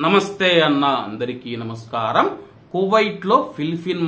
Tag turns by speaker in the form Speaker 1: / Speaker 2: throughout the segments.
Speaker 1: నమస్తే అన్న అందరికీ నమస్కారం. కువైట్లో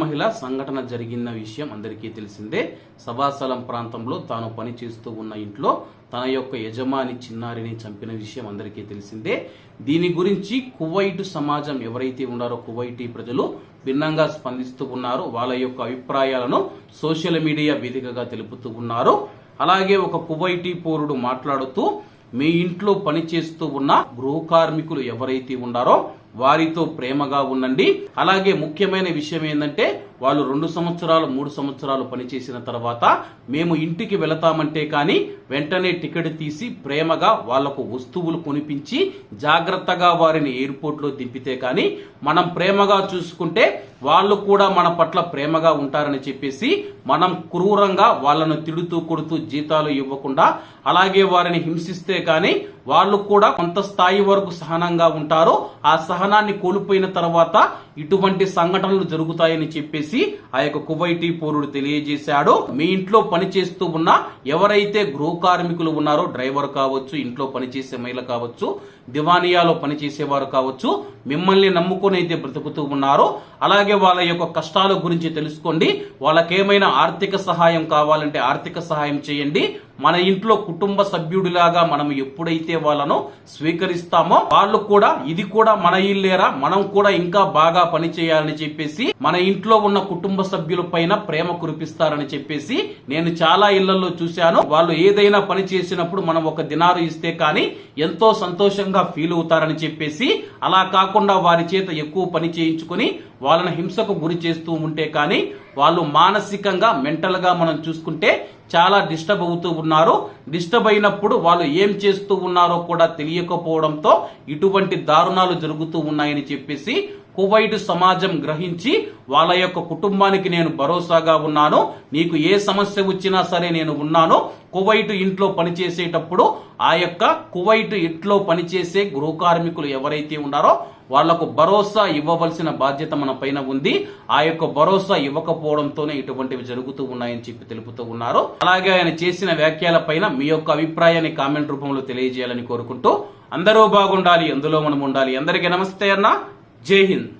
Speaker 1: మహిళ సంఘటన జరిగిన విషయం అందరికీ తెలిసిందే. సభాస్థలం ప్రాంతంలో తాను పనిచేస్తూ ఉన్న ఇంట్లో తన యొక్క యజమాని చిన్నారిని చంపిన విషయం అందరికీ తెలిసిందే. దీని గురించి కువైట్ సమాజం ఎవరైతే ఉన్నారో కువైటీ ప్రజలు భిన్నంగా స్పందిస్తూ ఉన్నారు. వాళ్ళ యొక్క అభిప్రాయాలను సోషల్ మీడియా వేదికగా తెలుపుతూ ఉన్నారు. అలాగే ఒక కువైటీ పౌరుడు మాట్లాడుతూ మీ ఇంట్లో పనిచేస్తూ ఉన్న గృహ కార్మికులు ఎవరైతే ఉన్నారో వారితో ప్రేమగా ఉండండి. అలాగే ముఖ్యమైన విషయం ఏంటంటే వాళ్ళు రెండు సంవత్సరాలు మూడు సంవత్సరాలు పనిచేసిన తర్వాత మేము ఇంటికి వెళతామంటే కానీ వెంటనే టికెట్ తీసి ప్రేమగా వాళ్ళకు వస్తువులు కొనిపించి జాగ్రత్తగా వారిని ఎయిర్పోర్ట్లో దింపితే కానీ మనం ప్రేమగా చూసుకుంటే వాళ్ళు కూడా మన పట్ల ప్రేమగా ఉంటారని చెప్పేసి మనం క్రూరంగా వాళ్ళను తిడుతూ కొడుతూ జీతాలు ఇవ్వకుండా అలాగే వారిని హింసిస్తే కానీ వాళ్ళు కూడా కొంత స్థాయి వరకు సహనంగా ఉంటారు. ఆ సహనాన్ని కోల్పోయిన తర్వాత ఇటువంటి సంఘటనలు జరుగుతాయని చెప్పేసి ఆ యొక్క కువైటీ పౌరుడు తెలియజేశాడు. మీ ఇంట్లో పనిచేస్తూ ఉన్న ఎవరైతే గృహ కార్మికులు ఉన్నారో డ్రైవర్ కావచ్చు ఇంట్లో పనిచేసే మహిళ కావచ్చు దివానియాలో పనిచేసేవారు కావచ్చు మిమ్మల్ని నమ్ముకొని అయితే బ్రతుకుతూ ఉన్నారో. అలాగే వాళ్ళ యొక్క కష్టాల గురించి తెలుసుకోండి. వాళ్ళకేమైనా ఆర్థిక సహాయం కావాలంటే ఆర్థిక సహాయం చేయండి. మన ఇంట్లో కుటుంబ సభ్యుడిలాగా మనం ఎప్పుడైతే వాళ్ళను స్వీకరిస్తామో వాళ్ళు కూడా ఇది కూడా మన ఇల్లేరా మనం కూడా ఇంకా బాగా పని చేయాలని చెప్పేసి మన ఇంట్లో ఉన్న కుటుంబ సభ్యుల పైన ప్రేమ కురిపిస్తారని చెప్పేసి నేను చాలా ఇళ్ళలో చూశాను. వాళ్ళు ఏదైనా పని చేసినప్పుడు మనం ఒక దినారు ఇస్తే కానీ ఎంతో సంతోషంగా ఫీల్ అవుతారని చెప్పేసి అలా కాకుండా వారి చేత ఎక్కువ పని చేయించుకొని వాళ్ళని హింసకు గురి చేస్తూ ఉంటే కానీ వాళ్ళు మానసికంగా మెంటల్గా మనం చూసుకుంటే చాలా డిస్టర్బ్ అవుతూ ఉన్నారు. డిస్టర్బ్ అయినప్పుడు వాళ్ళు ఏం చేస్తూ ఉన్నారో కూడా తెలియకపోవడంతో ఇటువంటి దారుణాలు జరుగుతూ ఉన్నాయని చెప్పేసి కువైట్ సమాజం గ్రహించి వాళ్ళ యొక్క కుటుంబానికి నేను భరోసాగా ఉన్నాను. నీకు ఏ సమస్య వచ్చినా సరే నేను ఉన్నాను. కువైట్ ఇంట్లో పనిచేసేటప్పుడు ఆ యొక్క కువైట్ ఇంట్లో పనిచేసే గృహ కార్మికులు ఎవరైతే ఉన్నారో వాళ్ళకు భరోసా ఇవ్వవలసిన బాధ్యత మన పైన ఉంది. ఆ యొక్క భరోసా ఇవ్వకపోవడంతోనే ఇటువంటివి జరుగుతూ ఉన్నాయని చెప్పి తెలుపుతూ ఉన్నారు. అలాగే ఆయన చేసిన వ్యాఖ్యల పైన మీ యొక్క అభిప్రాయాన్ని కామెంట్ రూపంలో తెలియజేయాలని కోరుకుంటూ అందరూ బాగుండాలి అందులో మనం ఉండాలి. అందరికీ నమస్తే అన్న. जय हिंद।